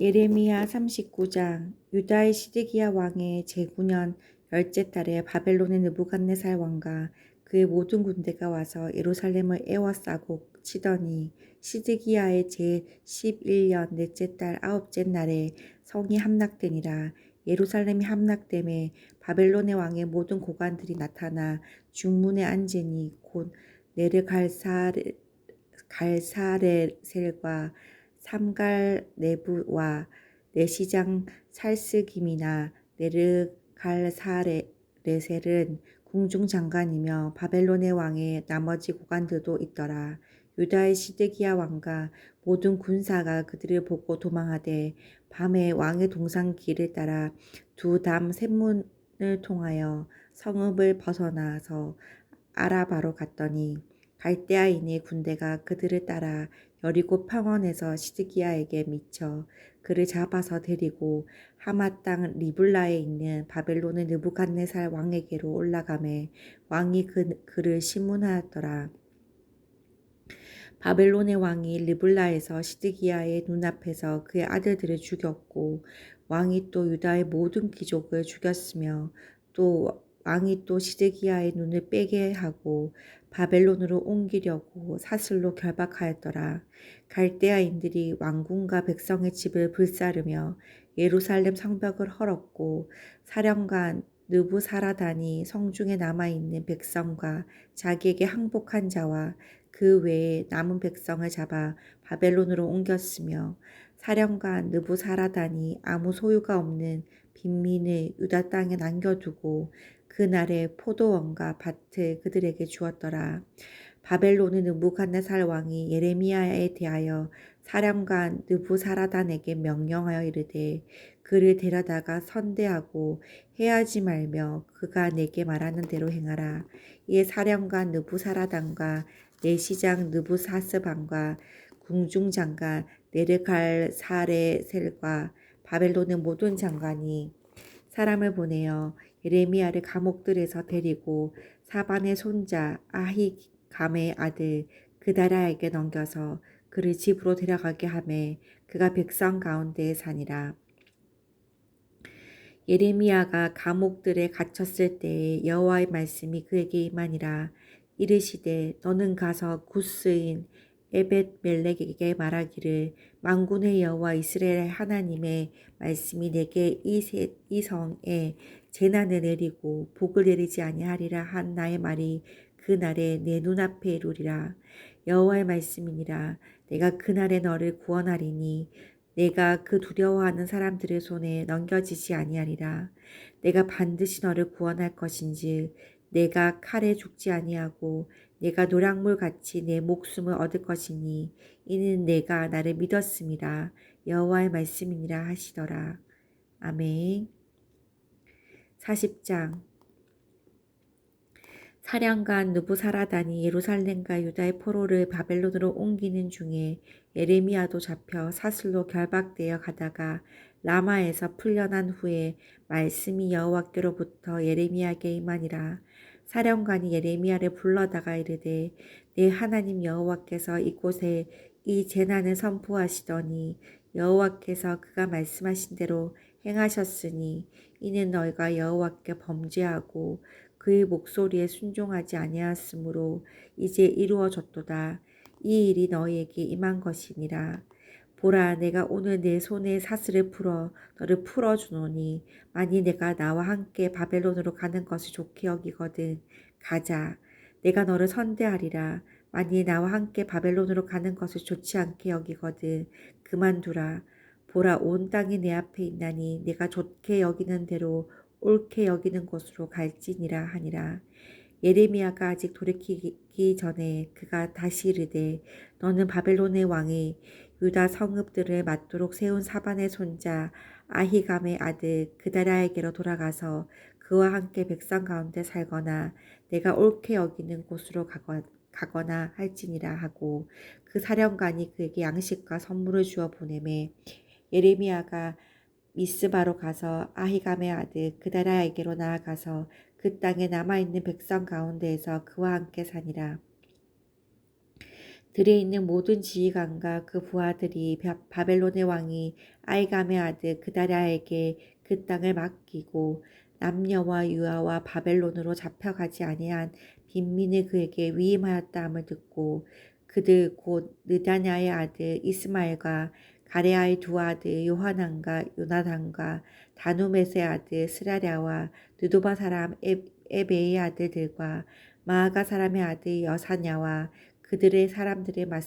예레미야 39장 유다의 시드기야 왕의 제9년 열째 달에 바벨론의 느부갓네살 왕과 그의 모든 군대가 와서 예루살렘을 에워싸고 치더니 시드기야의 제11년 넷째 달 아홉째 날에 성이 함락되니라. 예루살렘이 함락됨에 바벨론의 왕의 모든 고관들이 나타나 중문에 앉으니 곧 네르갈사레셀과 삼갈네부와 내시장 살스김이나 네르갈사레셀은 궁중장관이며 바벨론의 왕의 나머지 고관들도 있더라. 유다의 시드기야 왕과 모든 군사가 그들을 보고 도망하되 밤에 왕의 동상 길을 따라 두 담 샘문을 통하여 성읍을 벗어나서 아라바로 갔더니 갈대아인의 군대가 그들을 따라 여리고 평원에서 시드기야에게 미쳐 그를 잡아서 데리고 하마 땅 리블라에 있는 바벨론의 느부갓네살 왕에게로 올라가매 왕이 그, 그를 신문하였더라. 바벨론의 왕이 리블라에서 시드기야의 눈앞에서 그의 아들들을 죽였고 왕이 또 유다의 모든 귀족을 죽였으며 또 왕이 또 시드기야의 눈을 빼게 하고 바벨론으로 옮기려고 사슬로 결박하였더라. 갈대아인들이 왕궁과 백성의 집을 불사르며 예루살렘 성벽을 헐었고 사령관 느부사라단이 성중에 남아있는 백성과 자기에게 항복한 자와 그 외에 남은 백성을 잡아 바벨론으로 옮겼으며 사령관 느부사라단이 아무 소유가 없는 빈민을 유다 땅에 남겨두고 그날에 포도원과 밭을 그들에게 주었더라. 바벨론의 느부갓네살 왕이 예레미야에 대하여 사령관 느부사라단에게 명령하여 이르되 그를 데려다가 선대하고 해하지 말며 그가 내게 말하는 대로 행하라. 이에 사령관 느부사라단과 내시장 느부사스반과 궁중장관 네르갈사레셀과 바벨론의 모든 장관이 사람을 보내어 예레미야를 감옥들에서 데리고 사반의 손자 아히감의 아들 그다라에게 넘겨서 그를 집으로 데려가게 하매 그가 백성 가운데에 사니라. 예레미야가 감옥들에 갇혔을 때에 여호와의 말씀이 그에게 임하니라 이르시되 너는 가서 구스인 에벳 멜렉에게 말하기를 망군의 여호와 이스라엘 하나님의 말씀이 내게 이, 이 성에 재난을 내리고 복을 내리지 아니하리라 한 나의 말이 그 날에 내 눈앞에 이루리라. 여호와의 말씀이니라. 내가 그 날에 너를 구원하리니 내가 그 두려워하는 사람들의 손에 넘겨지지 아니하리라. 내가 반드시 너를 구원할 것인지 내가 칼에 죽지 아니하고 내가 노량물 같이 내 목숨을 얻을 것이니 이는 내가 나를 믿었습니다. 여호와의 말씀이니라 하시더라. 아멘. 40장 사령관 누부사라단이 예루살렘과 유다의 포로를 바벨론으로 옮기는 중에 예레미야도 잡혀 사슬로 결박되어 가다가 라마에서 풀려난 후에 말씀이 여호와께로부터 예레미야에게 임하니라 사령관이 예레미야를 불러다가 이르되 내 하나님 여호와께서 이곳에 이 재난을 선포하시더니 여호와께서 그가 말씀하신 대로 행하셨으니 이는 너희가 여호와께 범죄하고 그의 목소리에 순종하지 아니하였으므로 이제 이루어졌도다. 이 일이 너희에게 임한 것이니라. 보라 내가 오늘 내 손에 사슬을 풀어 너를 풀어 주노니 만일 내가 나와 함께 바벨론으로 가는 것을 좋게 여기거든. 가자. 내가 너를 선대하리라. 만일 나와 함께 바벨론으로 가는 것을 좋지 않게 여기거든. 그만두라. 보라 온 땅이 내 앞에 있나니 내가 좋게 여기는 대로 옳게 여기는 곳으로 갈지니라 하니라. 예레미야가 아직 돌이키기 전에 그가 다시 이르되 너는 바벨론의 왕이 유다 성읍들을 맞도록 세운 사반의 손자 아히감의 아들 그다라에게로 돌아가서 그와 함께 백성 가운데 살거나 내가 옳게 여기는 곳으로 가거나 할지니라 하고 그 사령관이 그에게 양식과 선물을 주어 보내매 예레미야가 미스바로 가서 아히감의 아들 그다라에게로 나아가서 그 땅에 남아있는 백성 가운데에서 그와 함께 사니라. 들에 있는 모든 지휘관과 그 부하들이 바- 바벨론의 왕이 아이감의 아들 그다랴에게 그 땅을 맡기고 남녀와 유아와 바벨론으로 잡혀가지 아니한 빈민을 그에게 위임하였다함을 듣고 그들 곧 느다냐의 아들 이스마엘과 가레아의 두 아들 요하난과 요나단과 다누메스의 아들 스라랴와 느도바 사람 에- 에베의 아들들과 마아가 사람의 아들 여사냐와 그들의 사람들의 맞,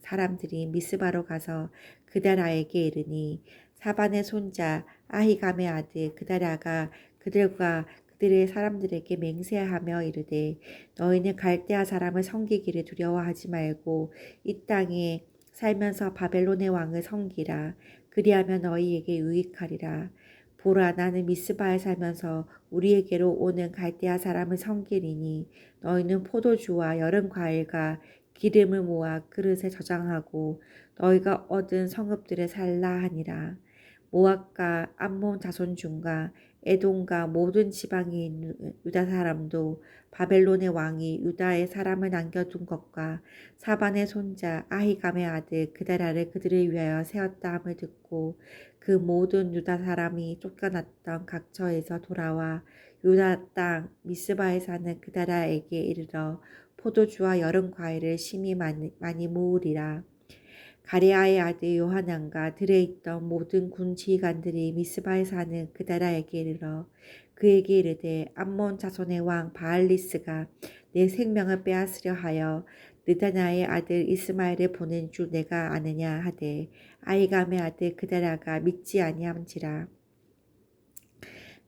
사람들이 미스바로 가서 그다라에게 이르니 사반의 손자 아히감의 아들 그다라가 그들과 그들의 사람들에게 맹세하며 이르되 너희는 갈대아 사람을 섬기기를 두려워하지 말고 이 땅에 살면서 바벨론의 왕을 섬기라. 그리하면 너희에게 유익하리라 보라 나는 미스바에 살면서 우리에게로 오는 갈대아 사람을 섬기리니 너희는 포도주와 여름 과일과 기름을 모아 그릇에 저장하고 너희가 얻은 성읍들에 살라 하니라. 모압과 암몬 자손 중과 에돔과 모든 지방에 있는 유다 사람도 바벨론의 왕이 유다의 사람을 남겨둔 것과 사반의 손자 아히감의 아들 그다라를 그들을 위하여 세웠다 함을 듣고 그 모든 유다 사람이 쫓겨났던 각처에서 돌아와 유다 땅 미스바에 사는 그다라에게 이르러 포도주와 여름 과일을 심히 많이, 많이 모으리라. 가레아의 아들 요하난과 들에 있던 모든 군 지휘관들이 미스바에 사는 그다라에게 이르러 그에게 이르되 암몬 자손의 왕 바알리스가 내 생명을 빼앗으려 하여 느다나의 아들 이스마엘을 보낸 줄 내가 아느냐 하되 아이감의 아들 그다라가 믿지 아니함지라.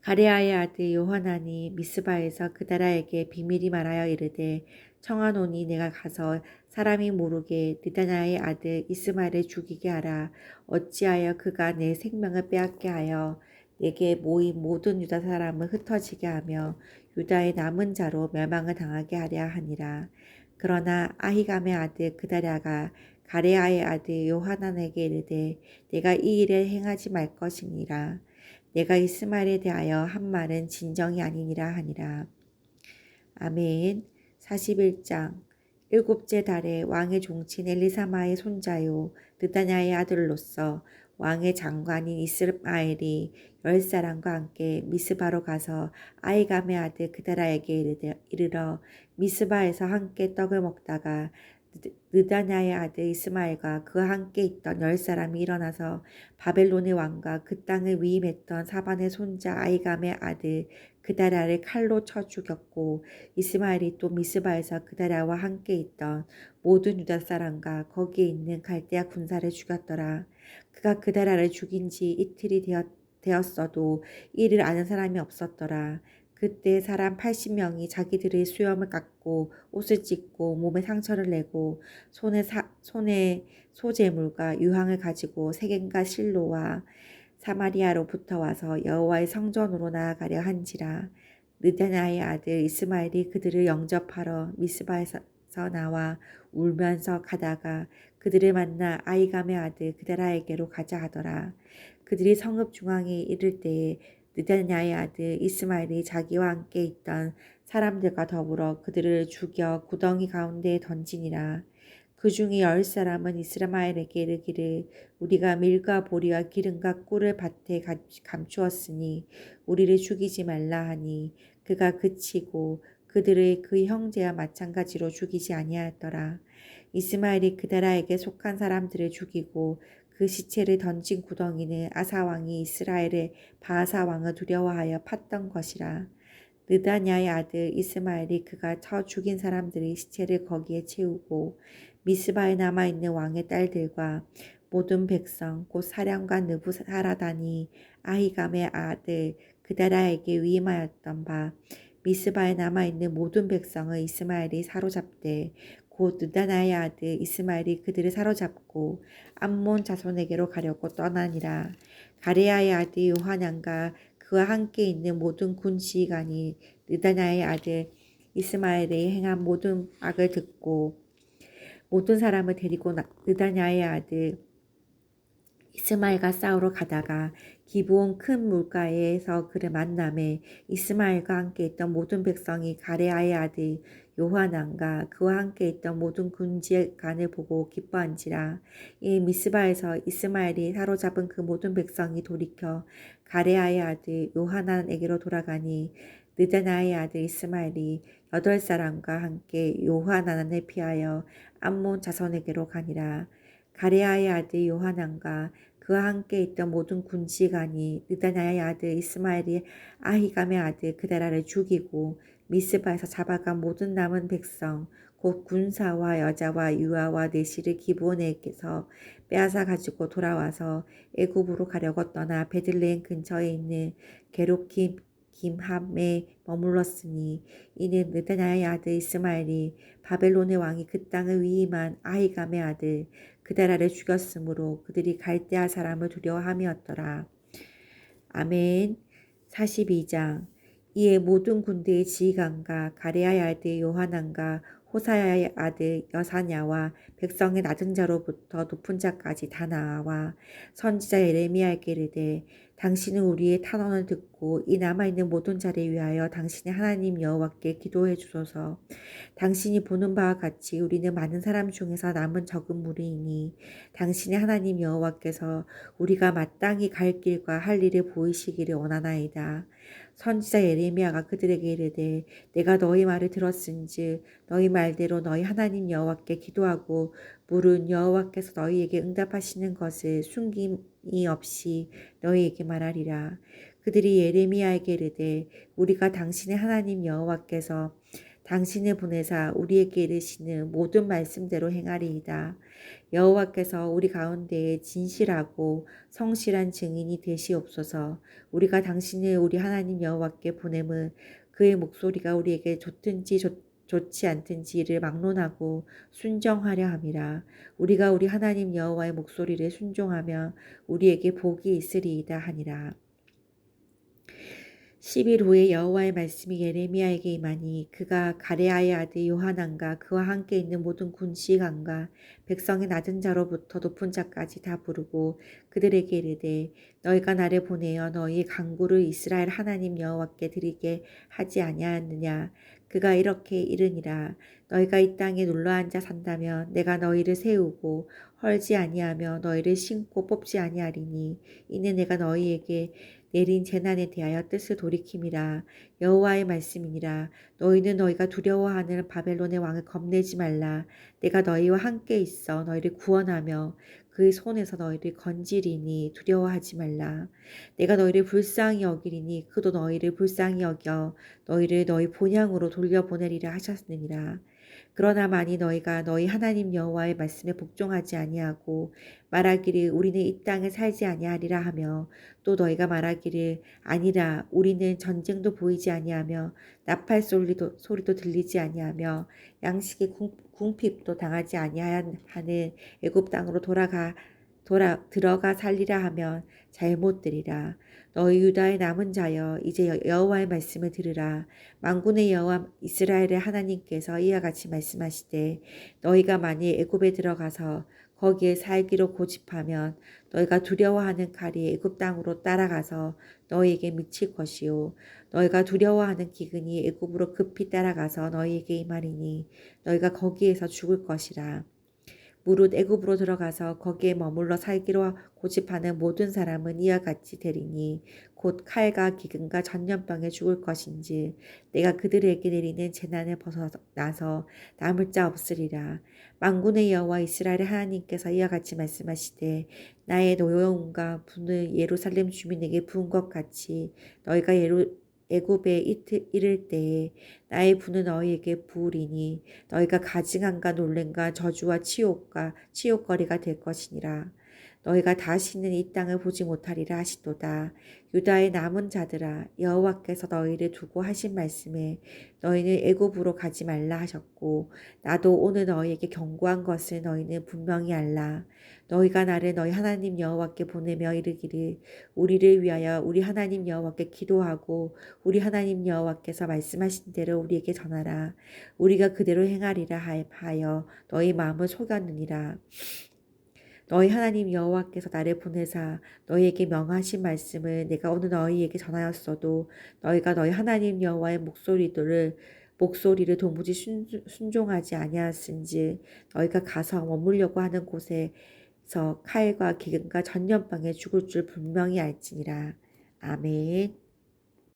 가레아의 아들 요하난이 미스바에서 그다라에게 비밀이 말하여 이르되 청하노니 내가 가서 사람이 모르게 느다나의 아들 이스마엘을 죽이게 하라 어찌하여 그가 내 생명을 빼앗게 하여 내게 모인 모든 유다 사람을 흩어지게 하며 유다의 남은 자로 멸망을 당하게 하려 하니라 그러나 아히감의 아들 그다랴가 가레아의 아들 요하난에게 이르되 내가 이 일을 행하지 말 것이니라 내가 이스마엘에 대하여 한 말은 진정이 아니니라 하니라. 아멘. 41장 일곱째 달에 왕의 종친 엘리사마의 손자요 느다냐의 아들로서 왕의 장관인 이스마엘이 열 사람과 함께 미스바로 가서 아이감의 아들 그다라에게 이르러 미스바에서 함께 떡을 먹다가 느다냐의 아들 이스마엘과 그와 함께 있던 열 사람이 일어나서 바벨론의 왕과 그 땅을 위임했던 사반의 손자 아이감의 아들 그다라를 칼로 쳐 죽였고 이스마엘이 또 미스바에서 그다라와 함께 있던 모든 유다 사람과 거기에 있는 갈대아 군사를 죽였더라. 그가 그다라를 죽인 지 이틀이 되었, 되었어도 이를 아는 사람이 없었더라. 그때 사람 80명이 자기들의 수염을 깎고 옷을 찢고 몸에 상처를 내고 손에, 사, 손에 소재물과 유황을 가지고 세겐과 실로와 사마리아로부터 와서 여호와의 성전으로 나아가려 한지라 느다나의 아들 이스마엘이 그들을 영접하러 미스바에서 나와 울면서 가다가 그들을 만나 아이감의 아들 그다라에게로 가자 하더라 그들이 성읍 중앙에 이를 때에 느다냐의 아들 이스마엘이 자기와 함께 있던 사람들과 더불어 그들을 죽여 구덩이 가운데에 던지니라. 그 중에 열 사람은 이스마엘에게 이르기를 우리가 밀과 보리와 기름과 꿀을 밭에 감추었으니 우리를 죽이지 말라 하니 그가 그치고 그들의 그 형제와 마찬가지로 죽이지 아니하였더라. 이스마엘이 그다라에게 속한 사람들을 죽이고 그 시체를 던진 구덩이는 아사 왕이 이스라엘의 바사 왕을 두려워하여 팠던 것이라. 느다냐의 아들 이스마엘이 그가 쳐 죽인 사람들의 시체를 거기에 채우고 미스바에 남아 있는 왕의 딸들과 모든 백성 곧 사령관 느부사라다니 아히감의 아들 그다라에게 위임하였던 바 미스바에 남아 있는 모든 백성을 이스마엘이 사로잡되 곧 느다나의 아들 이스마엘이 그들을 사로잡고 암몬 자손에게로 가려고 떠나니라. 가레아의 아들 요하난과 그와 함께 있는 모든 군 지휘관이 느다나의 아들 이스마엘이 행한 모든 악을 듣고 모든 사람을 데리고 느다냐의 아들 이스마엘과 싸우러 가다가 기브온 큰 물가에서 그를 만남에 이스마엘과 함께 있던 모든 백성이 가레아의 아들 요하난과 그와 함께 있던 모든 군지간을 보고 기뻐한지라. 이 미스바에서 이스마엘이 사로잡은 그 모든 백성이 돌이켜 가레아의 아들 요하난에게로 돌아가니 느다나의 아들 이스마엘이 여덟 사람과 함께 요하난을 피하여 암몬 자손에게로 가니라. 가레아의 아들 요하난과 그와 함께 있던 모든 군지간이 느다나의 아들 이스마엘이 아히감의 아들 그다라를 죽이고 미스바에서 잡아간 모든 남은 백성 곧 군사와 여자와 유아와 내시를 기브온에게서 빼앗아 가지고 돌아와서 애굽으로 가려고 떠나 베들레헴 근처에 있는 게로킴 김함에 머물렀으니 이는 느다나의 아들 이스마엘이 바벨론의 왕이 그 땅을 위임한 아히감의 아들 그다라를 죽였으므로 그들이 갈대아 사람을 두려워함이었더라. 아멘 42장 이에 모든 군대의 지휘관과 가레아의 아들 요하난과 호사야의 아들 여사냐와 백성의 낮은 자로부터 높은 자까지 다 나와 선지자 예레미야에게 이르되 당신은 우리의 탄원을 듣고 이 남아있는 모든 자를 위하여 당신의 하나님 여호와께 기도해 주소서. 당신이 보는 바와 같이 우리는 많은 사람 중에서 남은 적은 무리이니 당신의 하나님 여호와께서 우리가 마땅히 갈 길과 할 일을 보이시기를 원하나이다. 선지자 예레미야가 그들에게 이르되 내가 너희 말을 들었은즉 너희 말대로 너희 하나님 여호와께 기도하고 물은 여호와께서 너희에게 응답하시는 것을 숨김이 없이 너희에게 말하리라. 그들이 예레미야에게 이르되 우리가 당신의 하나님 여호와께서 당신을 보내사 우리에게 이르시는 모든 말씀대로 행하리이다. 여호와께서 우리 가운데에 진실하고 성실한 증인이 되시옵소서. 우리가 당신을 우리 하나님 여호와께 보냄은 그의 목소리가 우리에게 좋든지 좋, 좋지 않든지를 막론하고 순정하려 함이라. 우리가 우리 하나님 여호와의 목소리를 순종하며 우리에게 복이 있으리이다 하니라. 10일 후에 여호와의 말씀이 예레미야에게 임하니 그가 가레아의 아들 요하난과 그와 함께 있는 모든 군시관과 백성의 낮은 자로부터 높은 자까지 다 부르고 그들에게 이르되 너희가 나를 보내어 너희 강구를 이스라엘 하나님 여호와께 드리게 하지 아니하였느냐? 그가 이렇게 이르니라. 너희가 이 땅에 눌러 앉아 산다면 내가 너희를 세우고 헐지 아니하며 너희를 심고 뽑지 아니하리니 이는 내가 너희에게 내린 재난에 대하여 뜻을 돌이킴이라. 여호와의 말씀이니라. 너희는 너희가 두려워하는 바벨론의 왕을 겁내지 말라. 내가 너희와 함께 있어 너희를 구원하며 그의 손에서 너희를 건지리니 두려워하지 말라. 내가 너희를 불쌍히 여기리니 그도 너희를 불쌍히 여겨 너희를 너희 본향으로 돌려보내리라 하셨느니라 그러나 만이 너희가 너희 하나님 여호와의 말씀에 복종하지 아니하고 말하기를 우리는 이 땅에 살지 아니하리라 하며 또 너희가 말하기를 아니라 우리는 전쟁도 보이지 아니하며 나팔 소리도 소리도 들리지 아니하며 양식의 궁핍도 당하지 아니하는 애굽 땅으로 돌아가 돌아 들어가 살리라 하면 잘못들이라. 너희 유다의 남은 자여 이제 여호와의 말씀을 들으라. 만군의 여호와 이스라엘의 하나님께서 이와 같이 말씀하시되 너희가 만일 애굽에 들어가서 거기에 살기로 고집하면 너희가 두려워하는 칼이 애굽 땅으로 따라가서 너희에게 미칠 것이요. 너희가 두려워하는 기근이 애굽으로 급히 따라가서 너희에게 임하리니 너희가 거기에서 죽을 것이라 무릇 애굽으로 들어가서 거기에 머물러 살기로 고집하는 모든 사람은 이와 같이 되리니 곧 칼과 기근과 전염병에 죽을 것인지 내가 그들에게 내리는 재난을 벗어나서 남을 자 없으리라. 만군의 여호와 이스라엘의 하나님께서 이와 같이 말씀하시되 나의 노여움과 분을 예루살렘 주민에게 부은 것 같이 너희가 예루 애굽에 이틀 이를 때에 나의 분은 너희에게 부으리니 너희가 가증함과 놀램과 저주와 치욕과 치욕거리가 될 것이니라. 너희가 다시는 이 땅을 보지 못하리라 하시도다. 유다의 남은 자들아 여호와께서 너희를 두고 하신 말씀에 너희는 애굽으로 가지 말라 하셨고 나도 오늘 너희에게 경고한 것을 너희는 분명히 알라. 너희가 나를 너희 하나님 여호와께 보내며 이르기를 우리를 위하여 우리 하나님 여호와께 기도하고 우리 하나님 여호와께서 말씀하신 대로 우리에게 전하라. 우리가 그대로 행하리라 하여 너희 마음을 속였느니라. 너희 하나님 여호와께서 나를 보내사 너희에게 명하신 말씀을 내가 오늘 너희에게 전하였어도 너희가 너희 하나님 여호와의 목소리를 목소리를 도무지 순- 순종하지 아니하였은지 너희가 가서 머물려고 하는 곳에서 칼과 기근과 전염병에 죽을 줄 분명히 알지니라. 아멘.